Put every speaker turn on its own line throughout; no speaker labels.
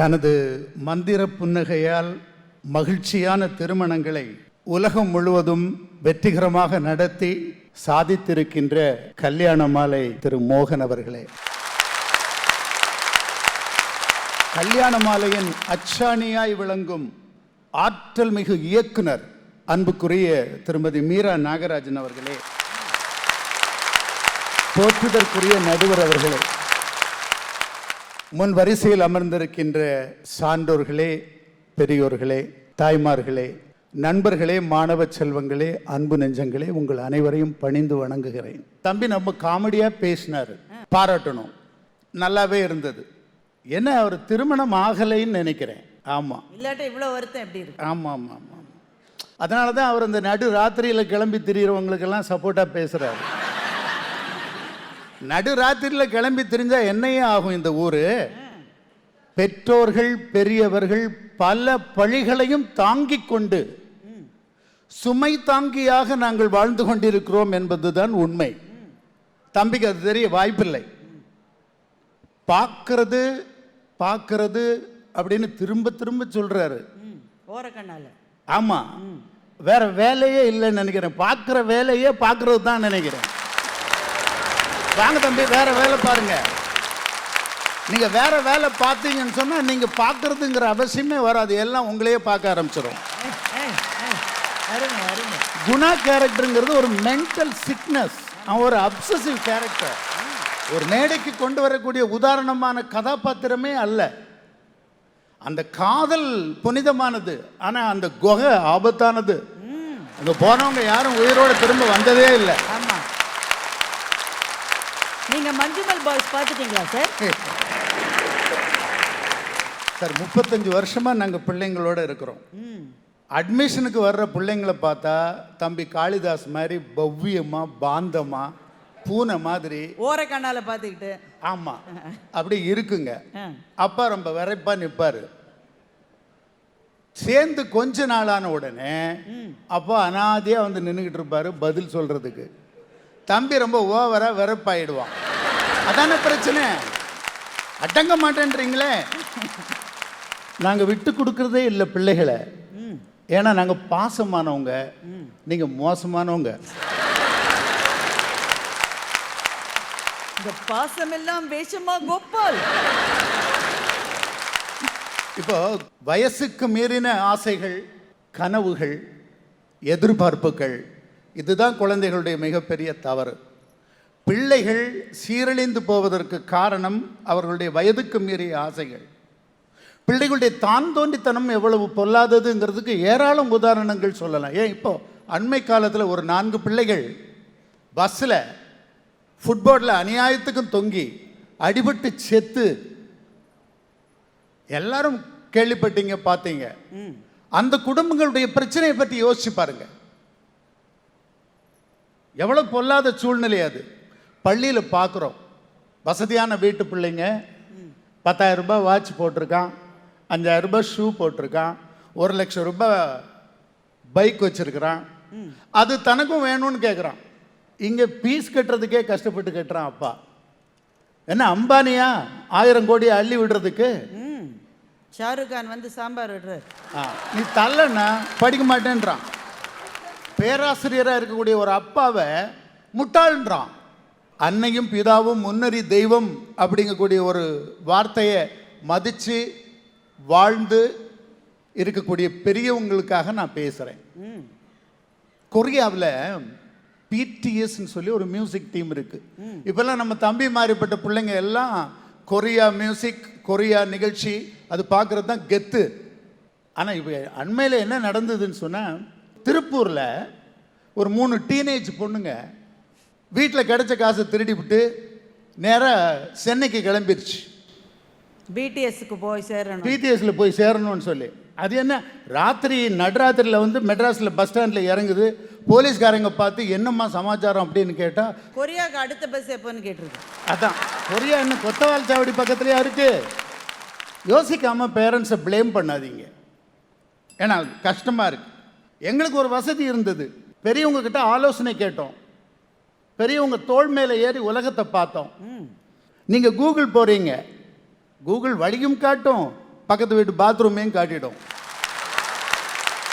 தனது மந்திர புன்னகையால் மகிழ்ச்சியான திருமணங்களை உலகம் முழுவதும் வெற்றிகரமாக நடத்தி சாதித்திருக்கின்ற கல்யாண மாலை திரு மோகன் அவர்களே கல்யாண மாலையின் அச்சாணியாய் விளங்கும் ஆற்றல் மிகு இயக்குனர் அன்புக்குரிய திருமதி மீரா நாகராஜன் அவர்களே போற்றுதற்குரிய நடுவர் அவர்களே முன் வரிசையில் அமர்ந்திருக்கின்ற சான்றோர்களே பெரியோர்களே தாய்மார்களே நண்பர்களே மாணவ செல்வங்களே அன்பு நெஞ்சங்களே உங்கள் அனைவரையும் பணிந்து வணங்குகிறேன் தம்பி நம்ம காமெடியாக பேசினார் பாராட்டணும் நல்லாவே இருந்தது என்ன அவர் திருமணம் ஆகலைன்னு நினைக்கிறேன் ஆமாம்
இல்லாட்ட இவ்வளோ வருத்தம் எப்படி
இருக்கு ஆமாம் ஆமாம் ஆமாம் அதனால தான் அவர் இந்த நடு ராத்திரியில் கிளம்பி திரியிறவங்களுக்கெல்லாம் சப்போர்ட்டாக பேசுகிறாரு நடுராத்திரியில் கிளம்பி தெரிஞ்சா என்னையே ஆகும் இந்த ஊர் பெற்றோர்கள் பெரியவர்கள் பல பழிகளையும் தாங்கி கொண்டு சுமை தாங்கியாக நாங்கள் வாழ்ந்து கொண்டிருக்கிறோம் என்பதுதான் உண்மை தம்பிக்கு அது தெரிய வாய்ப்பில்லை பார்க்கறது பார்க்கறது அப்படின்னு திரும்ப திரும்ப சொல்றாரு ஆமா வேற வேலையே இல்லைன்னு நினைக்கிறேன் பார்க்குற வேலையே பார்க்கறது தான் நினைக்கிறேன் வாங்க தம்பி வேற வேலை பாருங்க நீங்க வேற வேலை பார்த்தீங்கன்னு சொன்னா நீங்க பாக்குறதுங்கிற அவசியமே வராது எல்லாம் உங்களையே பார்க்க ஆரம்பிச்சிடும் குணா கேரக்டருங்கிறது ஒரு மென்டல் சிக்னஸ் அவன் ஒரு அப்சசிவ் கேரக்டர் ஒரு மேடைக்கு கொண்டு வரக்கூடிய உதாரணமான கதாபாத்திரமே அல்ல அந்த காதல் புனிதமானது ஆனால் அந்த குகை ஆபத்தானது அங்கே போனவங்க யாரும் உயிரோட திரும்ப வந்ததே இல்லை
நீங்க மஞ்சுமல் பாய்ஸ் பார்த்துட்டீங்களா சார்
சார் முப்பத்தஞ்சு வருஷமாக நாங்கள் பிள்ளைங்களோட இருக்கிறோம் அட்மிஷனுக்கு வர்ற பிள்ளைங்களை பார்த்தா தம்பி காளிதாஸ் மாதிரி பவ்யமா பாந்தமா பூனை மாதிரி
கண்ணால் பார்த்துக்கிட்டு
ஆமாம் அப்படி இருக்குங்க அப்பா ரொம்ப விரைப்பாக நிற்பார் சேர்ந்து கொஞ்ச நாளான உடனே அப்பா அனாதையாக வந்து நின்றுக்கிட்டு இருப்பார் பதில் சொல்கிறதுக்கு தம்பி ரொம்ப ஓவராக விரைப்பாயிடுவான் அதான பிரச்சனை அடங்க மாட்டேன்றீங்களே நாங்கள் விட்டு கொடுக்குறதே இல்லை பிள்ளைகளை ஏன்னா நாங்கள் பாசமானவங்க நீங்கள் மோசமானவங்க
இந்த பாசம் எல்லாம் வேஷமா கோபால்
இப்போ வயசுக்கு மீறின ஆசைகள் கனவுகள் எதிர்பார்ப்புகள் இதுதான் குழந்தைகளுடைய மிகப்பெரிய தவறு பிள்ளைகள் சீரழிந்து போவதற்கு காரணம் அவர்களுடைய வயதுக்கு மீறிய ஆசைகள் பிள்ளைகளுடைய தான் தோண்டித்தனம் எவ்வளவு பொல்லாததுங்கிறதுக்கு ஏராளம் உதாரணங்கள் சொல்லலாம் ஏன் இப்போ அண்மை காலத்தில் ஒரு நான்கு பிள்ளைகள் பஸ்ஸில் ஃபுட்பாலில் அநியாயத்துக்கும் தொங்கி அடிபட்டு செத்து எல்லாரும் கேள்விப்பட்டீங்க பார்த்தீங்க அந்த குடும்பங்களுடைய பிரச்சனையை பற்றி யோசிச்சு பாருங்க எவ்வளோ பொல்லாத சூழ்நிலை அது பள்ளியில் பார்க்குறோம் வசதியான வீட்டு பிள்ளைங்க பத்தாயிரம் ரூபாய் வாட்ச் போட்டிருக்கான் அஞ்சாயிரம் ரூபாய் ஷூ போட்டிருக்கான் ஒரு லட்சம் ரூபாய் பைக் வச்சுருக்கிறான் அது தனக்கும் வேணும்னு கேட்குறான் இங்கே பீஸ் கட்டுறதுக்கே கஷ்டப்பட்டு கட்டுறான் அப்பா என்ன அம்பானியா ஆயிரம் கோடி அள்ளி விடுறதுக்கு
ஷாருக்கான் வந்து சாம்பார்
ஆ நீ தள்ளன்னா படிக்க மாட்டேன்றான் பேராசிரியராக இருக்கக்கூடிய ஒரு அப்பாவை முட்டாள்ன்றான் அன்னையும் பிதாவும் முன்னறி தெய்வம் அப்படிங்கக்கூடிய ஒரு வார்த்தையை மதித்து வாழ்ந்து இருக்கக்கூடிய பெரியவங்களுக்காக நான் பேசுகிறேன் கொரியாவில் பிடிஎஸ்ன்னு சொல்லி ஒரு மியூசிக் டீம் இருக்குது இப்போல்லாம் நம்ம தம்பி மாறிப்பட்ட பிள்ளைங்க எல்லாம் கொரியா மியூசிக் கொரியா நிகழ்ச்சி அது பார்க்குறது தான் கெத்து ஆனால் இப்போ அண்மையில் என்ன நடந்ததுன்னு சொன்னால் திருப்பூரில் ஒரு மூணு டீனேஜ் பொண்ணுங்க வீட்டில் கிடைச்ச காசை திருடிவிட்டு நேராக சென்னைக்கு கிளம்பிருச்சு
பிடிஎஸ்க்கு போய் சேரணும்
பிடிஎஸ்ல போய் சேரணும்னு சொல்லி அது என்ன ராத்திரி நடுராத்திரியில் வந்து மெட்ராஸில் பஸ் ஸ்டாண்டில் இறங்குது போலீஸ்காரங்க பார்த்து என்னம்மா சமாச்சாரம் அப்படின்னு கேட்டால்
கொரியாவுக்கு அடுத்த பஸ் எப்போன்னு கேட்டிருக்கு
அதான் கொரியா இன்னும் கொத்தவால் சாவடி பக்கத்துலேயே இருக்குது யோசிக்காமல் பேரண்ட்ஸை ப்ளேம் பண்ணாதீங்க ஏன்னா கஷ்டமாக இருக்குது எங்களுக்கு ஒரு வசதி இருந்தது பெரியவங்கக்கிட்ட ஆலோசனை கேட்டோம் பெரியவங்க தோல் மேலே ஏறி உலகத்தை பார்த்தோம் நீங்கள் கூகுள் போகிறீங்க கூகுள் வழியும் காட்டும் பக்கத்து வீட்டு பாத்ரூமையும் காட்டிடும்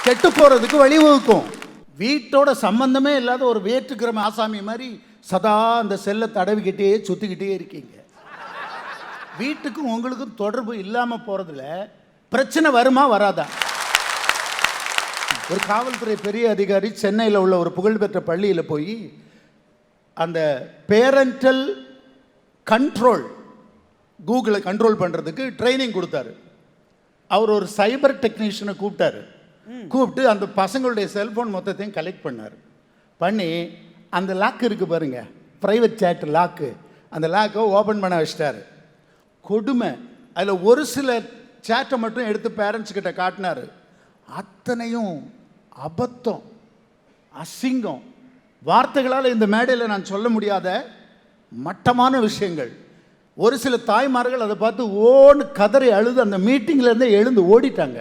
கெட்டு போகிறதுக்கு வழிவகுக்கும் வீட்டோட சம்பந்தமே இல்லாத ஒரு வேற்றுக்கிரம ஆசாமி மாதிரி சதா அந்த செல்லை தடவிக்கிட்டே சுற்றிக்கிட்டே இருக்கீங்க வீட்டுக்கும் உங்களுக்கும் தொடர்பு இல்லாமல் போகிறதுல பிரச்சனை வருமா வராதா ஒரு காவல்துறை பெரிய அதிகாரி சென்னையில் உள்ள ஒரு புகழ்பெற்ற பள்ளியில் போய் அந்த பேரண்டல் கண்ட்ரோல் கூகுளை கண்ட்ரோல் பண்ணுறதுக்கு ட்ரைனிங் கொடுத்தாரு அவர் ஒரு சைபர் டெக்னீஷியனை கூப்பிட்டாரு கூப்பிட்டு அந்த பசங்களுடைய செல்ஃபோன் மொத்தத்தையும் கலெக்ட் பண்ணார் பண்ணி அந்த லாக்கு இருக்குது பாருங்கள் ப்ரைவேட் சேட் லாக்கு அந்த லாக்கை ஓப்பன் பண்ண வச்சிட்டார் கொடுமை அதில் ஒரு சில சேட்டை மட்டும் எடுத்து பேரண்ட்ஸ்கிட்ட காட்டினார் அத்தனையும் அபத்தம் அசிங்கம் வார்த்தைகளால் இந்த மேடையில் நான் சொல்ல முடியாத மட்டமான விஷயங்கள் ஒரு சில தாய்மார்கள் அதை பார்த்து ஓன்னு கதறி அழுது அந்த மீட்டிங்லேருந்தே எழுந்து ஓடிட்டாங்க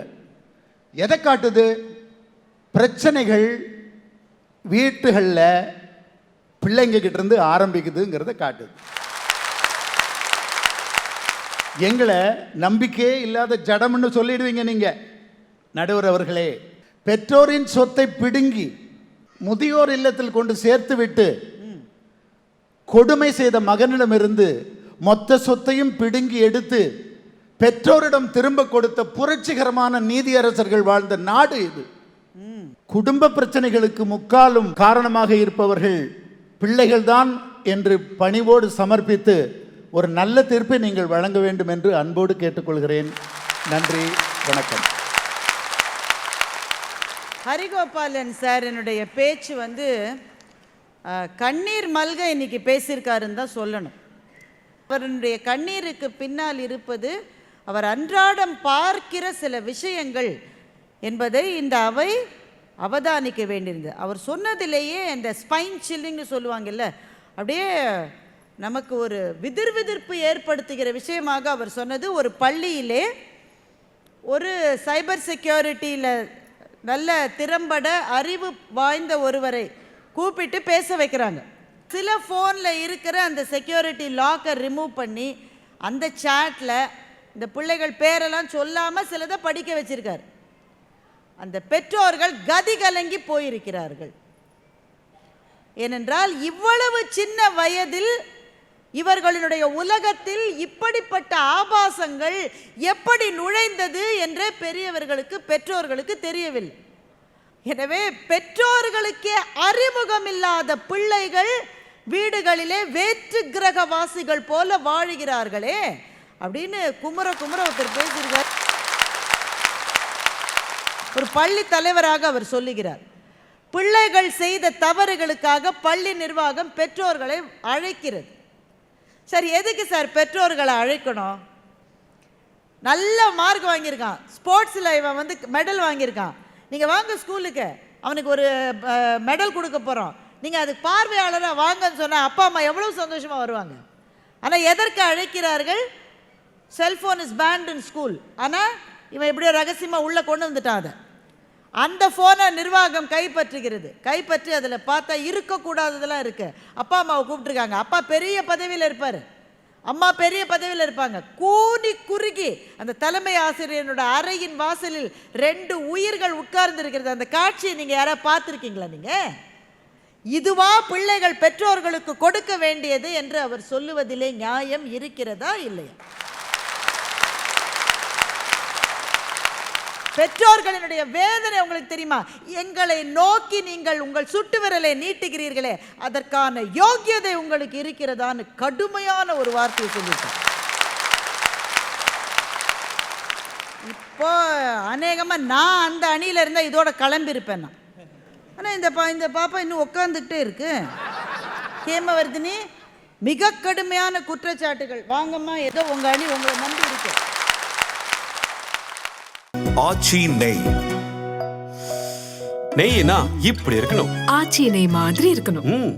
எதை காட்டுது பிரச்சனைகள் வீட்டுகளில் பிள்ளைங்ககிட்டேருந்து ஆரம்பிக்குதுங்கிறத காட்டுது எங்களை நம்பிக்கையே இல்லாத ஜடம்னு சொல்லிடுவீங்க நீங்கள் நடுவர் அவர்களே பெற்றோரின் சொத்தை பிடுங்கி முதியோர் இல்லத்தில் கொண்டு சேர்த்து விட்டு கொடுமை செய்த மகனிடமிருந்து மொத்த சொத்தையும் பிடுங்கி எடுத்து பெற்றோரிடம் திரும்ப கொடுத்த புரட்சிகரமான நீதியரசர்கள் வாழ்ந்த நாடு இது குடும்ப பிரச்சனைகளுக்கு முக்காலும் காரணமாக இருப்பவர்கள் பிள்ளைகள்தான் என்று பணிவோடு சமர்ப்பித்து ஒரு நல்ல தீர்ப்பை நீங்கள் வழங்க வேண்டும் என்று அன்போடு கேட்டுக்கொள்கிறேன் நன்றி வணக்கம்
ஹரிகோபாலன் சார் என்னுடைய பேச்சு வந்து கண்ணீர் மல்க இன்னைக்கு பேசியிருக்காருன்னு தான் சொல்லணும் அவருடைய கண்ணீருக்கு பின்னால் இருப்பது அவர் அன்றாடம் பார்க்கிற சில விஷயங்கள் என்பதை இந்த அவை அவதானிக்க வேண்டியிருந்தது அவர் சொன்னதிலேயே இந்த ஸ்பைன் சில்லிங்னு சொல்லுவாங்கல்ல அப்படியே நமக்கு ஒரு விதிர் விதிர்ப்பு ஏற்படுத்துகிற விஷயமாக அவர் சொன்னது ஒரு பள்ளியிலே ஒரு சைபர் செக்யூரிட்டியில் நல்ல திறம்பட அறிவு வாய்ந்த ஒருவரை கூப்பிட்டு பேச வைக்கிறாங்க சில ஃபோனில் இருக்கிற அந்த செக்யூரிட்டி லாக்கை ரிமூவ் பண்ணி அந்த சேட்டில் இந்த பிள்ளைகள் பேரெல்லாம் சொல்லாமல் சிலதை படிக்க வச்சுருக்கார் அந்த பெற்றோர்கள் கதி கலங்கி போயிருக்கிறார்கள் ஏனென்றால் இவ்வளவு சின்ன வயதில் இவர்களுடைய உலகத்தில் இப்படிப்பட்ட ஆபாசங்கள் எப்படி நுழைந்தது என்றே பெரியவர்களுக்கு பெற்றோர்களுக்கு தெரியவில்லை எனவே பெற்றோர்களுக்கே அறிமுகம் இல்லாத பிள்ளைகள் வீடுகளிலே வேற்று கிரகவாசிகள் போல வாழுகிறார்களே அப்படின்னு குமர குமர ஒருத்தர் பேசுகிறார் ஒரு பள்ளி தலைவராக அவர் சொல்லுகிறார் பிள்ளைகள் செய்த தவறுகளுக்காக பள்ளி நிர்வாகம் பெற்றோர்களை அழைக்கிறது சார் எதுக்கு சார் பெற்றோர்களை அழைக்கணும் நல்ல மார்க் வாங்கியிருக்கான் ஸ்போர்ட்ஸில் இவன் வந்து மெடல் வாங்கியிருக்கான் நீங்கள் வாங்க ஸ்கூலுக்கு அவனுக்கு ஒரு மெடல் கொடுக்க போகிறோம் நீங்கள் அதுக்கு பார்வையாளராக வாங்கன்னு சொன்னால் அப்பா அம்மா எவ்வளோ சந்தோஷமாக வருவாங்க ஆனால் எதற்கு அழைக்கிறார்கள் cellphone is banned in school ஆனால் இவன் எப்படியோ ரகசியமாக உள்ளே கொண்டு வந்துட்டான் அதை அந்த ஃபோனை நிர்வாகம் கைப்பற்றுகிறது கைப்பற்றி அதில் பார்த்தா இருக்கக்கூடாததெல்லாம் இருக்குது அப்பா அம்மாவை கூப்பிட்ருக்காங்க அப்பா பெரிய பதவியில் இருப்பார் அம்மா பெரிய பதவியில் இருப்பாங்க கூனி குறுகி அந்த தலைமை ஆசிரியனோட அறையின் வாசலில் ரெண்டு உயிர்கள் உட்கார்ந்து இருக்கிறது அந்த காட்சியை நீங்கள் யாராவது பார்த்துருக்கீங்களா நீங்கள் இதுவா பிள்ளைகள் பெற்றோர்களுக்கு கொடுக்க வேண்டியது என்று அவர் சொல்லுவதிலே நியாயம் இருக்கிறதா இல்லையா பெற்றோர்களினுடைய வேதனை உங்களுக்கு தெரியுமா எங்களை நோக்கி நீங்கள் உங்கள் சுட்டு விரலை நீட்டுகிறீர்களே அதற்கான யோக்கியதை உங்களுக்கு இருக்கிறதான்னு கடுமையான ஒரு வார்த்தையை சொல்லியிருக்கேன் இப்போ அநேகமாக நான் அந்த அணியில் இருந்தால் இதோட கிளம்பியிருப்பேன் நான் ஆனால் இந்த பா இந்த பாப்பா இன்னும் உட்காந்துக்கிட்டே இருக்கு ஹேமவர்தினி மிக கடுமையான குற்றச்சாட்டுகள் வாங்கம்மா ஏதோ உங்கள் அணி உங்களை நம்பி இருக்கேன் ஆச்சி நெய் நெய்னா இப்படி இருக்கணும் ஆச்சி நெய் மாதிரி இருக்கணும்